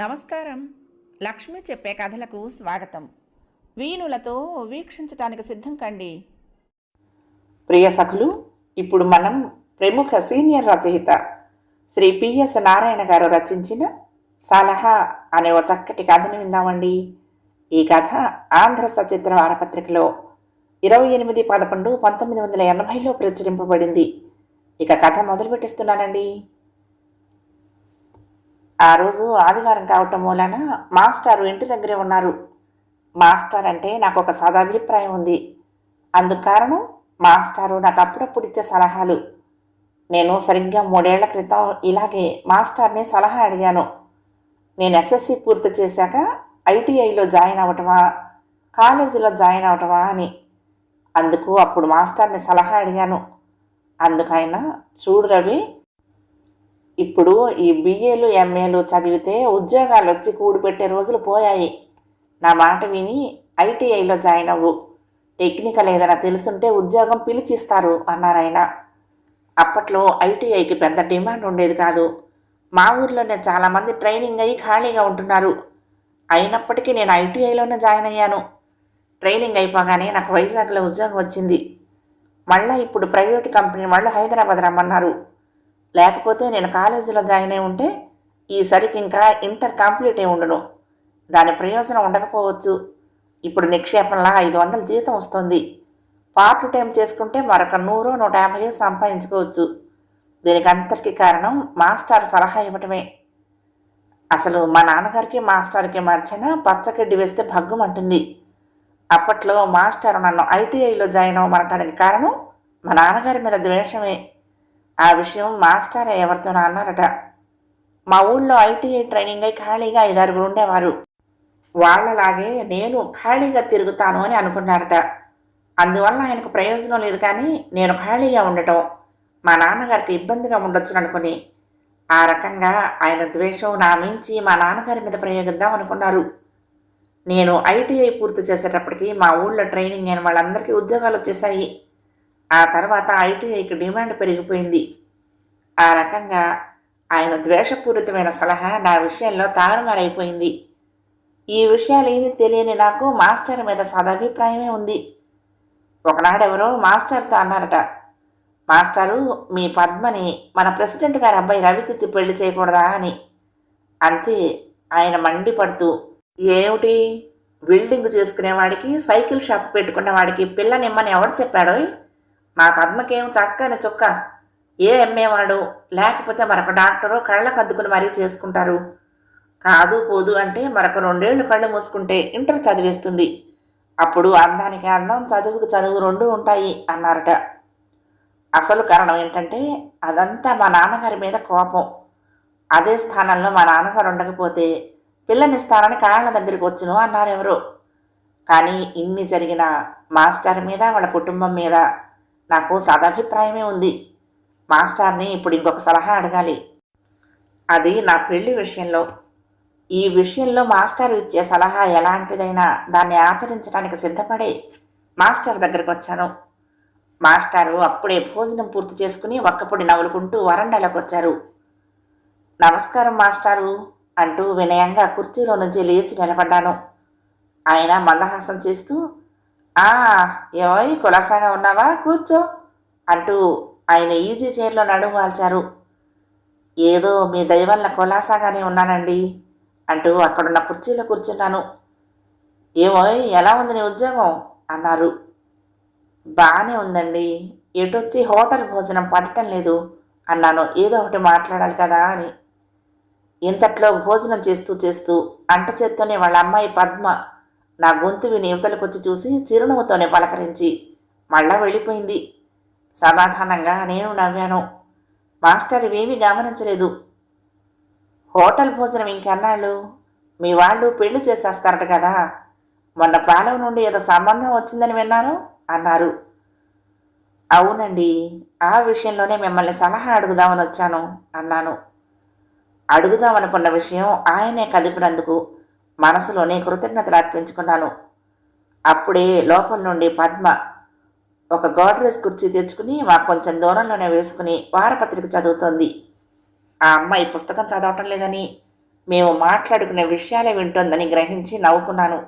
నమస్కారం. లక్ష్మి చెప్పే కథలకు స్వాగతం. వీణులతో వీక్షించటానికి సిద్ధం కండి. ప్రియ సఖులు ఇప్పుడు మనం ప్రముఖ సీనియర్ రచయిత శ్రీ పిఎస్ నారాయణ గారు రచించిన సలహా అనే ఓ చక్కటి కథను విందామండి. ఈ కథ ఆంధ్ర సచిత్ర వారపత్రికలో ఇరవై ఎనిమిది పదకొండు పంతొమ్మిది వందల ఎనభైలో ప్రచురింపబడింది. ఇక కథ మొదలు పెట్టిస్తున్నానండి ఆ రోజు ఆదివారం కావటం వలన మాస్టారు ఇంటి దగ్గరే ఉన్నారు. మాస్టర్ అంటే నాకు ఒక సదాభిప్రాయం ఉంది. అందుకు కారణం మాస్టారు నాకు అప్పుడప్పుడు ఇచ్చే సలహాలు. నేను సరిగ్గా మూడేళ్ళ క్రితం ఇలాగే మాస్టర్ని సలహా అడిగాను. నేను ఎస్ఎస్సి పూర్తి చేశాక ఐటీఐలో జాయిన్ అవటమా కాలేజీలో జాయిన్ అవటమా అని. అందుకు అప్పుడు మాస్టర్ని సలహా అడిగాను. అందుకైనా చూడు రవి ఇప్పుడు ఈ బిఏలు ఎంఏలు చదివితే ఉద్యోగాలు వచ్చి కూడిపెట్టే రోజులు పోయాయి. నా మాట విని ఐటీఐలో జాయిన్ అవ్వు. టెక్నికల్ ఏదైనా తెలుసుంటే ఉద్యోగం పిలిచిస్తారు అన్నారు ఆయన. అప్పట్లో ఐటీఐకి పెద్ద డిమాండ్ ఉండేది కాదు. మా ఊర్లోనే చాలామంది ట్రైనింగ్ అయ్యి ఖాళీగా ఉంటున్నారు. అయినప్పటికీ నేను ఐటీఐలోనే జాయిన్ అయ్యాను. ట్రైనింగ్ అయిపోగానే నాకు వైజాగ్లో ఉద్యోగం వచ్చింది. మళ్ళీ ఇప్పుడు ప్రైవేట్ కంపెనీ వాళ్ళు హైదరాబాద్ రమ్మన్నారు. లేకపోతే నేను కాలేజీలో జాయిన్ అయి ఉంటే ఈసరికి ఇంకా ఇంటర్ కంప్లీట్ అయి ఉండను. దాని ప్రయోజనం ఉండకపోవచ్చు. ఇప్పుడు నిక్షేపంలా ఐదు వందల జీతం వస్తుంది. పార్ట్ టైం చేసుకుంటే మరొక నూరు నూట యాభై సంపాదించుకోవచ్చు. దీనికి అంతటికీ కారణం మాస్టర్ సలహా ఇవ్వటమే. అసలు మా నాన్నగారికి మాస్టర్కి మధ్యన పచ్చగడ్డి వేస్తే భగ్గుమంటుంది. అప్పట్లో మాస్టర్ నన్ను ఐటీఐలో జాయిన్ అవ్వమనటానికి కారణం మా నాన్నగారి మీద ద్వేషమే. ఆ విషయం మాస్టర్ ఎవరితోనో అన్నారట. మా ఊళ్ళో ఐటీఐ ట్రైనింగ్ అయి ఖాళీగా ఐదారుగురు ఉండేవారు. వాళ్ళలాగే నేను ఖాళీగా తిరుగుతాను అని అనుకున్నారట. అందువల్ల ఆయనకు ప్రయోజనం లేదు కానీ నేను ఖాళీగా ఉండటం మా నాన్నగారికి ఇబ్బందిగా ఉండొచ్చు అనుకుని ఆ రకంగా ఆయన ద్వేషం నా మించి మా నాన్నగారి మీద ప్రయోగిద్దాం అనుకున్నారు. నేను ఐటీఐ పూర్తి చేసేటప్పటికి మా ఊళ్ళో ట్రైనింగ్ అయిన వాళ్ళందరికీ ఉద్యోగాలు వచ్చేసాయి ఆ తర్వాత ఐటీఐకి డిమాండ్ పెరిగిపోయింది. ఆ రకంగా ఆయన ద్వేషపూరితమైన సలహా నా విషయంలో తారుమారైపోయింది. ఈ విషయాలు ఏమీ తెలియని నాకు మాస్టర్ మీద సదభిప్రాయమే ఉంది. ఒకనాడెవరో మాస్టర్తో అన్నారట మాస్టారు మీ పద్మని మన ప్రెసిడెంట్ గారి అబ్బాయి రవికిచ్చి పెళ్ళి చేయకూడదా? అని. అంతే ఆయన మండిపడుతూ ఏమిటి? బిల్డింగ్ చేసుకునేవాడికి సైకిల్ షాప్ పెట్టుకున్న వాడికి పిల్లనిమ్మని ఎవడు చెప్పాడో మా పద్మకేం చక్కని చుక్క. ఏ అమ్మేవాడు లేకపోతే మరొక డాక్టరు కళ్ళకు అద్దుకుని మరీ చేసుకుంటారు. కాదు పోదు అంటే మరొక రెండేళ్ళు కళ్ళు మూసుకుంటే ఇంటర్ చదివేస్తుంది. అప్పుడు అందానికి అందం చదువుకు చదువు రెండు ఉంటాయి అన్నారట. అసలు కారణం ఏంటంటే అదంతా మా నాన్నగారి మీద కోపం. అదే స్థానంలో మా నాన్నగారు ఉండకపోతే పిల్లనిస్తానని కాళ్ళ దగ్గరికి వచ్చును అన్నారు ఎవరు కానీ ఇన్ని జరిగిన మాస్టర్ మీద వాళ్ళ కుటుంబం మీద నాకు సదాభిప్రాయమే ఉంది. మాస్టార్ని ఇప్పుడు ఇంకొక సలహా అడగాలి. అది నా పెళ్ళి విషయంలో. ఈ విషయంలో మాస్టర్ ఇచ్చే సలహా ఎలాంటిదైనా దాన్ని ఆచరించడానికి సిద్ధపడే మాస్టర్ దగ్గరకు వచ్చాను. మాస్టారు అప్పుడే భోజనం పూర్తి చేసుకుని ఒక్కపొడి నవ్వులుకుంటూ వరండాలోకి వచ్చారు. నమస్కారం మాస్టారు అంటూ వినయంగా కుర్చీలో నుంచి లేచి నిలబడ్డాను. ఆయన మందహాసం చేస్తూ ఆ ఏవోయ్ కులాసాగా ఉన్నావా? కూర్చో అంటూ ఆయన ఈజీ చైర్లో నడుము వాల్చారు. ఏదో మీ దయ వల్ల కులాసాగానే ఉన్నానండి అంటూ అక్కడున్న కుర్చీలో కూర్చున్నాను. ఏమోయ్ ఎలా ఉంది నీ ఉద్యోగం? అన్నారు. బాగానే ఉందండి. ఎటొచ్చి హోటల్ భోజనం పడటం లేదు. అన్నాను. ఏదో ఒకటి మాట్లాడాలి కదా అని. ఇంతట్లో భోజనం చేస్తూ చేస్తూ అంట చేత్తోనే వాళ్ళ అమ్మాయి పద్మ నా గొంతు విని యువతలకొచ్చి చూసి చిరునవ్వుతోనే పలకరించి మళ్ళా వెళ్ళిపోయింది. సమాధానంగా నేను నవ్వాను. మాస్టర్ ఇవేమీ గమనించలేదు. హోటల్ భోజనం ఇంకెన్నాళ్ళు? మీ వాళ్ళు పెళ్ళి చేసేస్తారట కదా. మొన్న పాలెం నుండి ఏదో సంబంధం వచ్చిందని విన్నాను అన్నారు. అవునండి. ఆ విషయంలోనే మిమ్మల్ని సలహా అడుగుదామని వచ్చాను అన్నాను. అడుగుదామనుకున్న విషయం ఆయనే కదిపినందుకు మనసులోనే కృతజ్ఞతలు అర్పించుకున్నాను. అప్పుడే లోపల నుండి పద్మ ఒక గోడ్రేజ్ కుర్చీ తెచ్చుకుని మాకు కొంచెం దూరంలోనే వేసుకుని వారపత్రిక చదువుతోంది. ఆ అమ్మాయి పుస్తకం చదవటం లేదని మేము మాట్లాడుకునే విషయాలే వింటోందని గ్రహించి నవ్వుకున్నాను.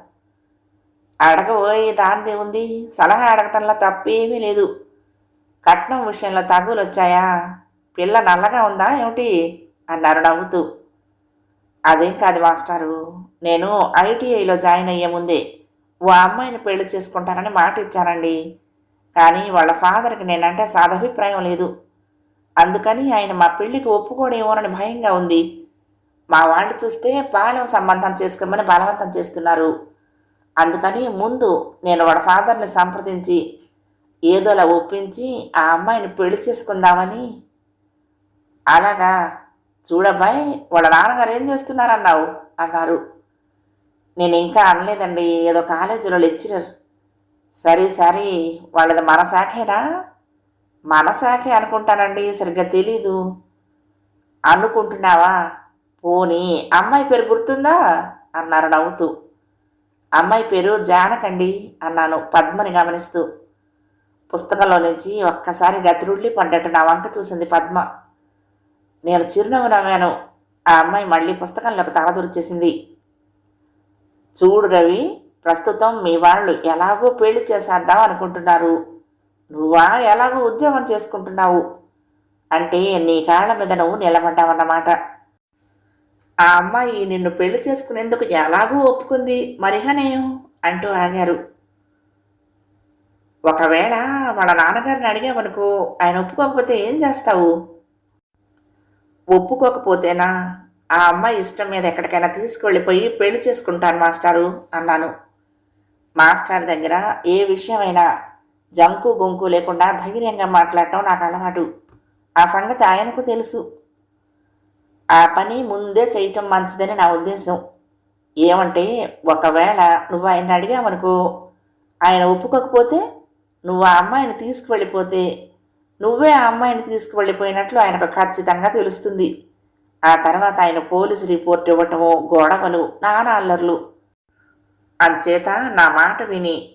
అడగబోయి దాంది ఉంది సలహా అడగటంలో తప్పేమీ లేదు. కట్నం విషయంలో తగులు వచ్చాయా పిల్ల నల్లగా ఉందా ఏమిటి? అన్నారు నవ్వుతూ. అదేం కాదు మాస్టారు. నేను ఐటీఐలో జాయిన్ అయ్యే ముందే ఓ అమ్మాయిని పెళ్ళి చేసుకుంటానని మాట ఇచ్చానండి. కానీ వాళ్ళ ఫాదర్కి నేనంటే సాదభిప్రాయం లేదు. అందుకని ఆయన మా పెళ్ళికి ఒప్పుకోడేమోనని భయంగా ఉంది. మా వాళ్ళు చూస్తే పాలెం సంబంధం చేసుకోమని బలవంతం చేస్తున్నారు. అందుకని ముందు నేను వాళ్ళ ఫాదర్ని సంప్రదించి ఏదోలా ఒప్పించి ఆ అమ్మాయిని పెళ్ళి చేసుకుందామని అలాగా చూడబ్బాయ్ వాళ్ళ నాన్నగారు ఏం చేస్తున్నారన్నావు? అన్నారు. నేను ఇంకా అనలేదండి ఏదో కాలేజీలో లెక్చరర్. సరే సరే వాళ్ళది మన శాఖేనా? మన శాఖే అనుకుంటానండి సరిగ్గా తెలీదు. అనుకుంటున్నావా? పోనీ అమ్మాయి పేరు గుర్తుందా? అన్నారు నవ్వుతూ. అమ్మాయి పేరు జానకండి అన్నాను పద్మని గమనిస్తూ. పుస్తకంలో నుంచి ఒక్కసారి గతిరుళ్ళి పడ్డట్టు నా వంక చూసింది పద్మ. నేను చిరునవ్వు నవ్వాను ఆ అమ్మాయి మళ్ళీ పుస్తకంలోకి తలదూర్చేసింది చూడు రవి ప్రస్తుతం మీ వాళ్ళు ఎలాగో పెళ్ళి చేసేద్దాం అనుకుంటున్నారు. నువ్వా ఎలాగో ఉద్యోగం చేసుకుంటున్నావు? అంటే నీ కాళ్ళ మీద నువ్వు నిలబడ్డావన్నమాట. ఆ అమ్మాయి నిన్ను పెళ్ళి చేసుకునేందుకు ఎలాగూ ఒప్పుకుంది. మరిహనేయం అంటూ ఆగారు. ఒకవేళ వాళ్ళ నాన్నగారిని అడిగామనుకో ఆయన ఒప్పుకోకపోతే ఏం చేస్తావు? ఒప్పుకోకపోతేనా? ఆ అమ్మాయి ఇష్టం మీద ఎక్కడికైనా తీసుకువెళ్ళిపోయి పెళ్ళి చేసుకుంటాను మాస్టారు అన్నాను. మాస్టర్ దగ్గర ఏ విషయమైనా జంకు బొంకు లేకుండా ధైర్యంగా మాట్లాడటం నాకు అలవాటు. ఆ సంగతి ఆయనకు తెలుసు. ఆ పని ముందే చేయటం మంచిదని నా ఉద్దేశం. ఏమంటే ఒకవేళ నువ్వు ఆయన అడిగావనుకో ఆయన ఒప్పుకోకపోతే నువ్వు ఆ అమ్మాయిని తీసుకువెళ్ళిపోతే నువ్వే ఆ అమ్మాయిని తీసుకువెళ్ళిపోయినట్లు ఆయనకు ఖచ్చితంగా తెలుస్తుంది. ఆ తర్వాత ఆయన పోలీసు రిపోర్ట్ ఇవ్వటము గొడవలు నానా అల్లర్లు. అంచేత నా మాట విని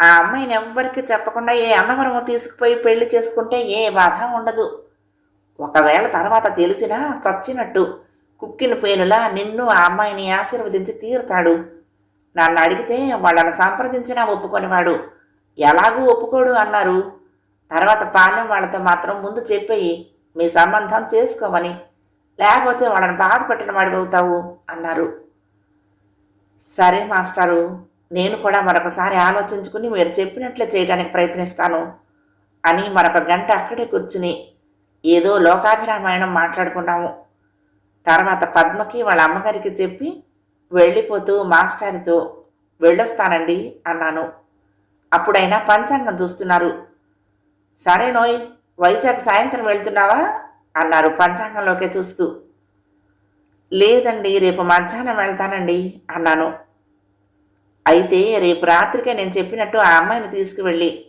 ఆ అమ్మాయిని ఎవ్వరికి చెప్పకుండా ఏ అన్నవరము తీసుకుపోయి పెళ్ళి చేసుకుంటే ఏ బాధ ఉండదు. ఒకవేళ తర్వాత తెలిసినా చచ్చినట్టు కుక్కిన పేనులా నిన్ను ఆ అమ్మాయిని ఆశీర్వదించి తీరుతాడు. నన్ను అడిగితే వాళ్ళని సంప్రదించినా ఒప్పుకొనివాడు. ఎలాగూ ఒప్పుకోడు అన్నారు. తర్వాత పాలెం వాళ్ళతో మాత్రం ముందు చెప్పేయి మీ సంబంధం చేసుకోమని. లేకపోతే వాళ్ళని బాధపెట్టిన వాడివవుతావు అన్నారు. సరే మాస్టారు నేను కూడా మరొకసారి ఆలోచించుకుని మీరు చెప్పినట్లే చేయడానికి ప్రయత్నిస్తాను అని మరొక గంట అక్కడే కూర్చుని ఏదో లోకాభిరామాయణం మాట్లాడుకున్నాము. తర్వాత పద్మకి వాళ్ళ అమ్మగారికి చెప్పి వెళ్ళిపోతూ మాస్టారితో వెళ్ళొస్తానండి అన్నాను. అప్పుడైనా పంచాంగం చూస్తున్నారు. సరే నోయ్ వైజాగ్ సాయంత్రం వెళ్తున్నావా? అన్నారు పంచాంగంలోకే చూస్తూ. లేదండి రేపు మధ్యాహ్నం వెళ్తానండి అన్నాను. అయితే రేపు రాత్రికే నేను చెప్పినట్టు ఆ అమ్మాయిని తీసుకువెళ్ళి.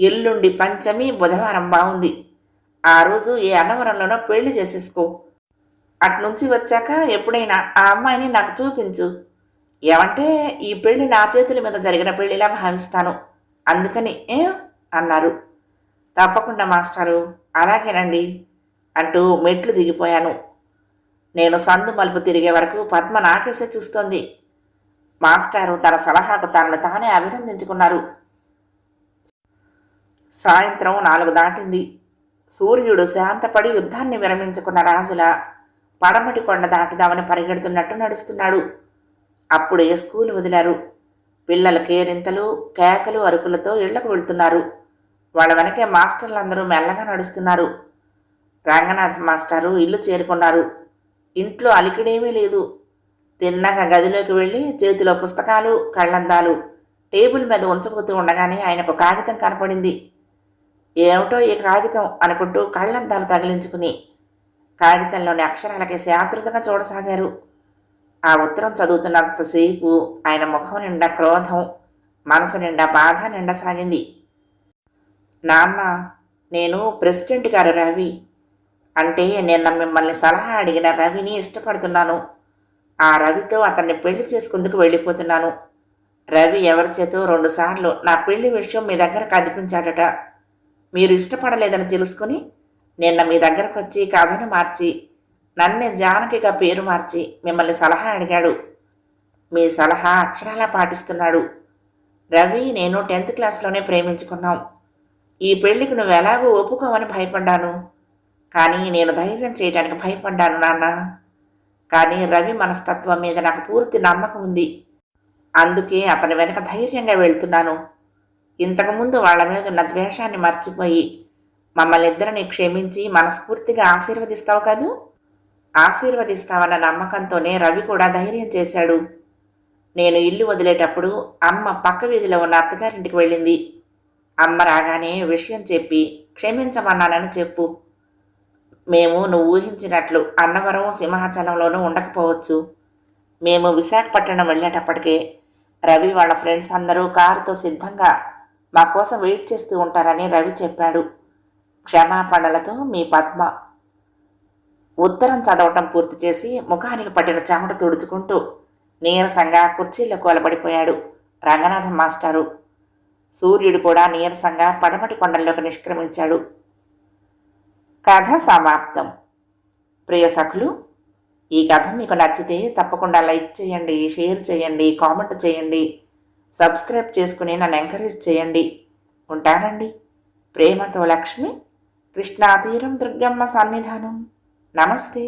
ఎల్లుండి పంచమి బుధవారం బాగుంది ఆ రోజు ఏ అన్నవరంలోనో పెళ్ళి చేసేసుకో. అట్నుంచి వచ్చాక ఎప్పుడైనా ఆ అమ్మాయిని నాకు చూపించు. ఏమంటే ఈ పెళ్ళి నా చేతుల మీద జరిగిన పెళ్ళిలా భావిస్తాను. అందుకని ఏ? అన్నారు. తప్పకుండా మాస్టారు. అలాగేనండి అంటూ మెట్లు దిగిపోయాను. నేను సందు మలుపు తిరిగే వరకు పద్మ నాకేసే చూస్తోంది. మాస్టారు తన సలహాకు తనను తానే అభినందించుకున్నారు. సాయంత్రం నాలుగు దాటింది. సూర్యుడు శాంతపడి యుద్ధాన్ని విరమించుకున్న రాజుల పడమటి కొండ దాటిదామని పరిగెడుతున్నట్టు నడుస్తున్నాడు. అప్పుడే స్కూల్ వదిలారు. పిల్లలు కేరింతలు కేకలు అరుపులతో ఇళ్ళకు వెళ్తున్నారు. వాళ్ళ వెనకే మాస్టర్లందరూ మెల్లగా నడుస్తున్నారు. రంగనాథ్ మాస్టారు ఇల్లు చేరుకున్నారు. ఇంట్లో అలికిడేమీ లేదు. తిన్నగా గదిలోకి వెళ్ళి చేతిలో పుస్తకాలు కళ్ళందాలు టేబుల్ మీద ఉంచబోతూ ఉండగానే ఆయనకు కాగితం కనపడింది. ఏమిటో ఈ కాగితం అనుకుంటూ కళ్ళందాలు తగిలించుకుని కాగితంలోని అక్షరాలకి శాతృతగా చూడసాగారు. ఆ ఉత్తరం చదువుతున్నంతసేపు ఆయన ముఖం నిండా క్రోధం మనసు నిండా బాధ నిండా సాగింది నాన్న నేను ప్రెసిడెంట్ గారు రవి. అంటే నిన్న మిమ్మల్ని సలహా అడిగిన రవిని ఇష్టపడుతున్నాను. ఆ రవితో అతన్ని పెళ్ళి చేసుకుందుకు వెళ్ళిపోతున్నాను. రవి ఎవరి చేతో రెండుసార్లు నా పెళ్ళి విషయం మీ దగ్గర కదిపించాడట మీరు ఇష్టపడలేదని తెలుసుకుని నిన్న మీ దగ్గరకు వచ్చి కథను మార్చి నన్నే జానకిగా పేరు మార్చి మిమ్మల్ని సలహా అడిగాడు. మీ సలహా అక్షరాలా పాటిస్తున్నాడు. రవి నేను టెన్త్ క్లాస్లోనే ప్రేమించుకున్నాం. ఈ పెళ్ళికి నువ్వు ఎలాగో ఒప్పుకోవని భయపడ్డాను. కానీ నేను ధైర్యం చేయడానికి భయపడ్డాను నాన్న. కానీ రవి మనస్తత్వం మీద నాకు పూర్తి నమ్మకం ఉంది. అందుకే అతని వెనక ధైర్యంగా వెళ్తున్నాను. ఇంతకుముందు వాళ్ళ మీద ఉన్న ద్వేషాన్ని మర్చిపోయి మమ్మల్ని ఇద్దరిని క్షమించి మనస్ఫూర్తిగా ఆశీర్వదిస్తావు కదూ? ఆశీర్వదిస్తావన్న నమ్మకంతోనే రవి కూడా ధైర్యం చేశాడు. నేను ఇల్లు వదిలేటప్పుడు అమ్మ పక్క వీధిలో ఉన్న అత్తగారింటికి వెళ్ళింది. అమ్మ రాగానే విషయం చెప్పి క్షమించమన్నానని చెప్పు. మేము నువ్వు ఊహించినట్లు అన్నవరం సింహాచలంలోనూ ఉండకపోవచ్చు. మేము విశాఖపట్నం వెళ్ళేటప్పటికే రవి వాళ్ళ ఫ్రెండ్స్ అందరూ కారుతో సిద్ధంగా మా కోసం వెయిట్ చేస్తూ ఉంటారని రవి చెప్పాడు. క్షమాపణలతో మీ పద్మ ఉత్తరం చదవటం పూర్తి చేసి ముఖానికి పట్టిన చెమట తుడుచుకుంటూ నీరసంగా కుర్చీలో కూలబడిపోయాడు రంగనాథం మాస్టారు. సూర్యుడు కూడా నీరసంగా పడమటి కొండల్లోకి నిష్క్రమించాడు. కథ సమాప్తం. ప్రియ సఖులు ఈ కథ మీకు నచ్చితే తప్పకుండా లైక్ చేయండి షేర్ చేయండి కామెంట్ చేయండి సబ్స్క్రైబ్ చేసుకుని నన్ను ఎంకరేజ్ చేయండి. ఉంటానండి. ప్రేమతో లక్ష్మి కృష్ణాతీరం దుర్గమ్మ సన్నిధానం. నమస్తే.